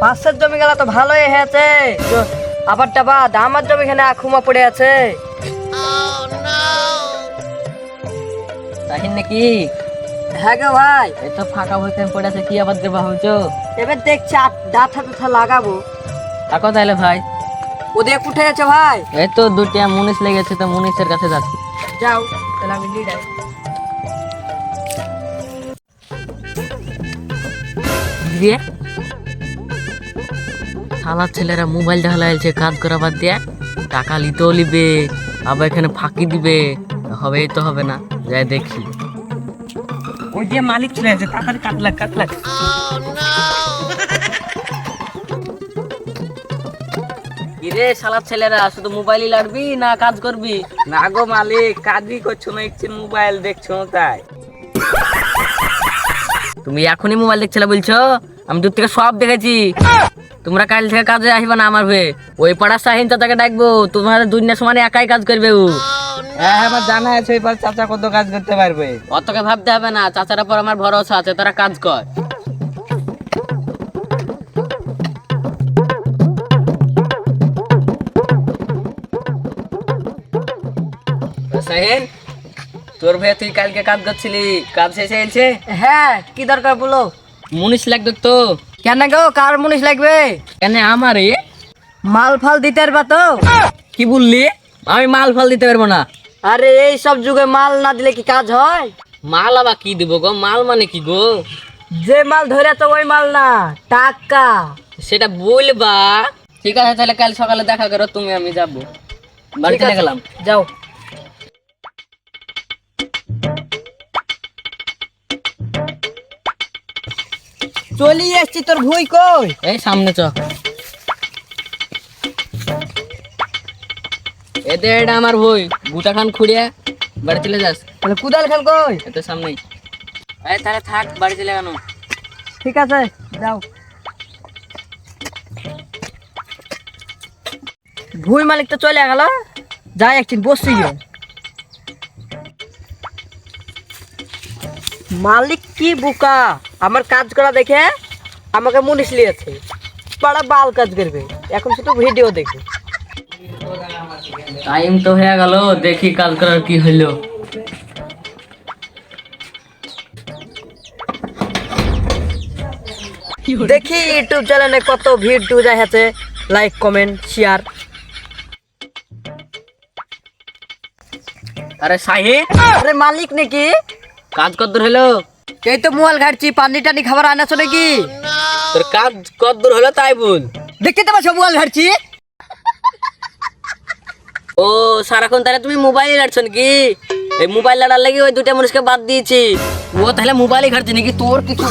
পাঁচশের জমি গেলা তো ভালোই হয়েছে। তো আবার টাবাদ আমার জমি এখানে আখুমা পড়ে আছে। তাহিন নাকি? হ্যাঁ গো ভাই এই তো ফাঁকা বসে পড়ে আছে কি আবার দেবা হইছো এবার দেখছি ডাঠা টুঠা লাগাবো। থাকো তাহলে ভাই। ওদের উঠে গেছে ভাই। এই তো দুটিয়া মুনিশ লেগেছে তো মুনিশের কাছে যাচ্ছি। যাও তাহলে আমি লিডার দিয়ে? শালার ছেলেরা মোবাইল ঢালাইছে কাজ করা বাদ দিয়ে। টাকা লিতেও লিবে আবার এখানে ফাঁকি দিবে। হবেই তো হবে না যাই দেখি। ওই যে মালিক চলে আছে তাড়াতাড়ি কিরে ছেলেরা শুধু মোবাইলই লাড়বি না কাজ করবি? না গো মালিক কাজই করছ না ইচ্ছে মোবাইল দেখছ তাই। তুমি এখনই মোবাইল দেখছিলে বলছো? আমি দূর থেকে সব দেখেছি। তোমরা কাল থেকে কাজে আসবে না আমার হয়ে। ওই পাড়ার সাহিন চাচাকে ডাকবো তোমার দুনিয়া সমানে একাই কাজ করবে ও। হ্যাঁ আমার জানা আছে এবার চাচা কত কাজ করতে পারবে। অতকে ভাবতে হবে না চাচার পর আমার ভরসা আছে তারা কাজ কর। সাহেন তোর ভাই তুই কালকে কাজ করছিলি কাজ শেষে এলছে হ্যাঁ কি দরকার বলো? মুনিশ লাগবে তো। কেন গো? কার মুনিশ লাগবে? কেন আমার? মাল ফাল দিতে পারবা তো? কি বললি? আমি মাল ফাল দিতে পারব না। আরে এই সব যুগে মাল না দিলে কি কাজ হয়? মাল আবার কি দিব গো? মাল মানে কি গো? যে মাল ধরে তো ওই মাল না টাকা সেটা বলবা। ঠিক আছে তাহলে কাল সকালে দেখা করো তুমি আমি যাব। বাড়িতে গেলাম? যাও। চলি এসছি তোর ভুই কই? এই সামনে চ। এতে এটা আমার বই গুটা খান খুঁড়িয়া বাড়ি চলে যাস। তাহলে কুদাল খেল কই? এতে সামনেই। এই তাহলে থাক বাড়ি চলে কেন ঠিক আছে যাও। ভুই মালিক তো চলে গেল। যাই একদিন বসছি গিয়ে। মালিক কি বুকা? আমার কাজ করা দেখে আমাকে মুনিশ লিয়েছে। পাড়া বাল কাজ করবে। এখন শুধু ভিডিও দেখবে। টাইম তো হয়ে গেল দেখি কাজ করার কি হইল। দেখি ইউটিউব চ্যানেলে কত ভিড় টু যায় আছে লাইক কমেন্ট শেয়ার আরে সাহিদ! আরে মালিক নাকি? কাজ কদ্দূর হলো এই তো মোবাইল ঘাটছি পানি টানি খাবার আনাছো নাকি তোর কাজ কত দূর হলো তাই বল দেখতে তো পাচ্ছ মোবাইল ঘাটছি ও সারাক্ষণ তাহলে তুমি মোবাইল লাড়ছো নাকি এই মোবাইল লাড়ার লাগি ওই দুটা মানুষকে বাদ দিয়েছি ও তাহলে মোবাইলই ঘাটছে নাকি তোর কিছু